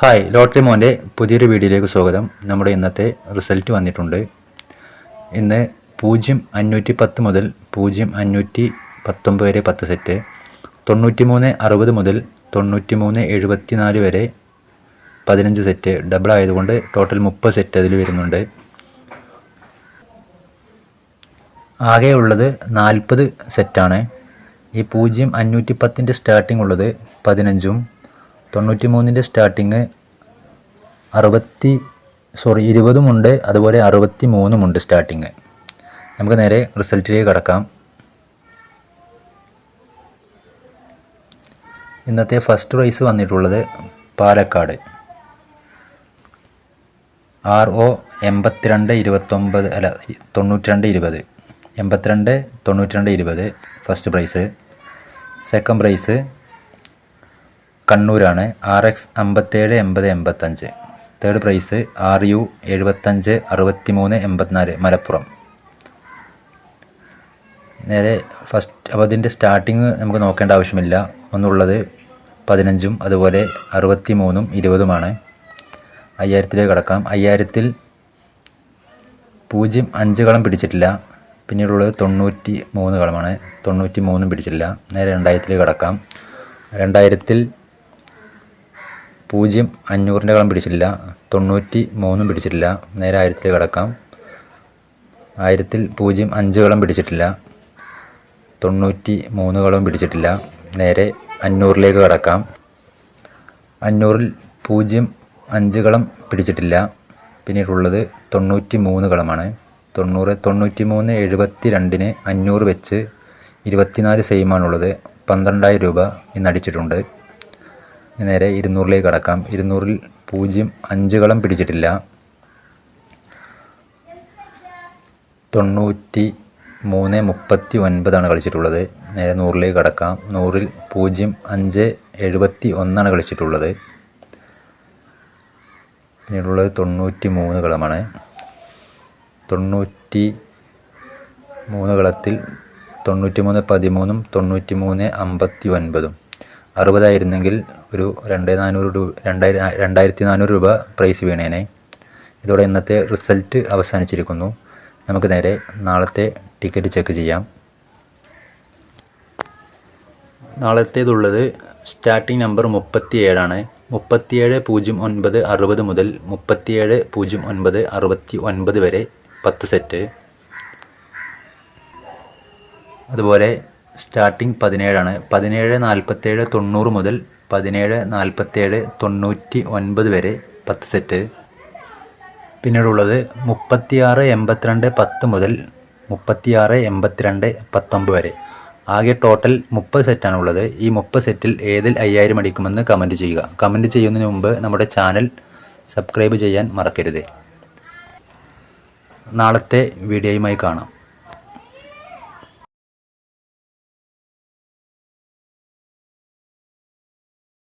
Hi lottery മോന്റെ പുതിയൊരു വീഡിയോയിലേക്ക് സ്വാഗതം. നമ്മുടെ ഇന്നത്തെ റിസൾട്ട് വന്നിട്ടുണ്ട്. ഇന്ന് പൂജ്യം അഞ്ഞൂറ്റി പത്ത് മുതൽ പൂജ്യം അഞ്ഞൂറ്റി പത്തൊമ്പത് വരെ പത്ത് സെറ്റ് തൊണ്ണൂറ്റി മൂന്ന് അറുപത് മുതൽ തൊണ്ണൂറ്റി മൂന്ന് എഴുപത്തി നാല് വരെ പതിനഞ്ച് സെറ്റ് ഡബിൾ ആയതുകൊണ്ട് ടോട്ടൽ മുപ്പത് സെറ്റ് അതിൽ വരുന്നുണ്ട്. ആകെ ഉള്ളത് നാൽപ്പത് സെറ്റാണ് ഈ പൂജ്യം അഞ്ഞൂറ്റി പത്തിന്റെ സ്റ്റാർട്ടിംഗ് ഉള്ളത് പതിനഞ്ചും തൊണ്ണൂറ്റി മൂന്നിന്റെ സ്റ്റാർട്ടിങ് അറുപത്തി സോറി ഇരുപതുമുണ്ട് അതുപോലെ അറുപത്തി മൂന്നുമുണ്ട് സ്റ്റാർട്ടിങ്. നമുക്ക് നേരെ റിസൾട്ടിലേക്ക് കടക്കാം. ഇന്നത്തെ ഫസ്റ്റ് പ്രൈസ് വന്നിട്ടുള്ളത് പാലക്കാട്. ആർ ഒ എൺപത്തിരണ്ട് ഇരുപത്തൊമ്പത് അല്ല തൊണ്ണൂറ്റി രണ്ട് ഇരുപത്. എൺപത്തിരണ്ട് തൊണ്ണൂറ്റി രണ്ട് ഇരുപത് ഫസ്റ്റ് പ്രൈസ്. സെക്കൻഡ് പ്രൈസ് കണ്ണൂരാണ്. ആർ എക്സ് അമ്പത്തേഴ് എൺപത് എൺപത്തഞ്ച്. തേർഡ് പ്രൈസ് ആർ യു എഴുപത്തഞ്ച് അറുപത്തി മൂന്ന് എൺപത്തിനാല് മലപ്പുറം. നേരെ ഫസ്റ്റ് അപ്പോൾ അതിന്റെ സ്റ്റാർട്ടിങ് നമുക്ക് നോക്കേണ്ട ആവശ്യമില്ല. ഒന്നുള്ളത് പതിനഞ്ചും അതുപോലെ അറുപത്തി മൂന്നും ഇരുപതുമാണ്. അയ്യായിരത്തിലേക്ക് കടക്കാം. അയ്യായിരത്തിൽ പൂജ്യം അഞ്ച് കളം പിടിച്ചിട്ടില്ല. പിന്നീടുള്ളത് തൊണ്ണൂറ്റി മൂന്ന് കളമാണ്. തൊണ്ണൂറ്റി മൂന്നും പിടിച്ചിട്ടില്ല. നേരെ രണ്ടായിരത്തിലേക്ക് കടക്കാം. രണ്ടായിരത്തിൽ പൂജ്യം അഞ്ഞൂറിന്റെ കളം പിടിച്ചിട്ടില്ല. തൊണ്ണൂറ്റി മൂന്നും പിടിച്ചിട്ടില്ല. നേരെ ആയിരത്തിൽ കിടക്കാം. ആയിരത്തിൽ പൂജ്യം അഞ്ച് കളം പിടിച്ചിട്ടില്ല. തൊണ്ണൂറ്റി മൂന്ന് കളം പിടിച്ചിട്ടില്ല. നേരെ അഞ്ഞൂറിലേക്ക് കിടക്കാം. അഞ്ഞൂറിൽ പൂജ്യം അഞ്ച് കളം പിടിച്ചിട്ടില്ല. പിന്നീടുള്ളത് തൊണ്ണൂറ്റി മൂന്ന് കളമാണ്. തൊണ്ണൂറ് തൊണ്ണൂറ്റി മൂന്ന് എഴുപത്തി രണ്ടിന് അഞ്ഞൂറ് വെച്ച് ഇരുപത്തിനാല് സെയിമാണുള്ളത്. പന്ത്രണ്ടായിരം രൂപ ഇന്ന് അടിച്ചിട്ടുണ്ട്. നേരെ ഇരുന്നൂറിലേക്ക് കടക്കാം. ഇരുന്നൂറിൽ പൂജ്യം അഞ്ചുകളും കളം പിടിച്ചിട്ടില്ല. തൊണ്ണൂറ്റി മൂന്ന് മുപ്പത്തി ഒൻപതാണ് കളിച്ചിട്ടുള്ളത്. നേരെ നൂറിലേക്ക് കടക്കാം. നൂറിൽ പൂജ്യം അഞ്ച് എഴുപത്തി ഒന്നാണ് കളിച്ചിട്ടുള്ളത്. പിന്നീടുള്ളത് തൊണ്ണൂറ്റി മൂന്ന് കളമാണ്. തൊണ്ണൂറ്റി മൂന്ന് കളത്തിൽ തൊണ്ണൂറ്റി മൂന്ന് പതിമൂന്നും തൊണ്ണൂറ്റി മൂന്ന് അമ്പത്തി ഒൻപതും അറുപതായിരുന്നെങ്കിൽ ഒരു രണ്ട് നാനൂറ് രൂപ രണ്ടായിരം രണ്ടായിരത്തി നാനൂറ് രൂപ പ്രൈസ് വീണേനെ. ഇതോടെ ഇന്നത്തെ റിസൾട്ട് അവസാനിച്ചിരിക്കുന്നു. നമുക്ക് നേരെ നാളത്തെ ടിക്കറ്റ് ചെക്ക് ചെയ്യാം. നാളത്തേതുള്ളത് സ്റ്റാർട്ടിംഗ് നമ്പർ മുപ്പത്തിയേഴാണ്. മുപ്പത്തിയേഴ് പൂജ്യം ഒൻപത് അറുപത് മുതൽ മുപ്പത്തിയേഴ് പൂജ്യം ഒൻപത് അറുപത്തി ഒൻപത് വരെ പത്ത് സെറ്റ് അതുപോലെ സ്റ്റാർട്ടിംഗ് പതിനേഴാണ്. പതിനേഴ് നാൽപ്പത്തേഴ് തൊണ്ണൂറ് മുതൽ പതിനേഴ് നാൽപ്പത്തേഴ് തൊണ്ണൂറ്റി ഒൻപത് വരെ പത്ത് സെറ്റ്. പിന്നീടുള്ളത് മുപ്പത്തിയാറ് എൺപത്തിരണ്ട് പത്ത് മുതൽ മുപ്പത്തിയാറ് എൺപത്തിരണ്ട് പത്തൊമ്പത് വരെ. ആകെ ടോട്ടൽ മുപ്പത് സെറ്റാണ് ഉള്ളത്. ഈ മുപ്പത് സെറ്റിൽ ഏതിൽ അയ്യായിരം അടിക്കുമെന്ന് കമന്റ് ചെയ്യുക. കമന്റ് ചെയ്യുന്നതിന് മുമ്പ് നമ്മുടെ ചാനൽ സബ്സ്ക്രൈബ് ചെയ്യാൻ മറക്കരുത്. നാളത്തെ വീഡിയോയുമായി കാണാം.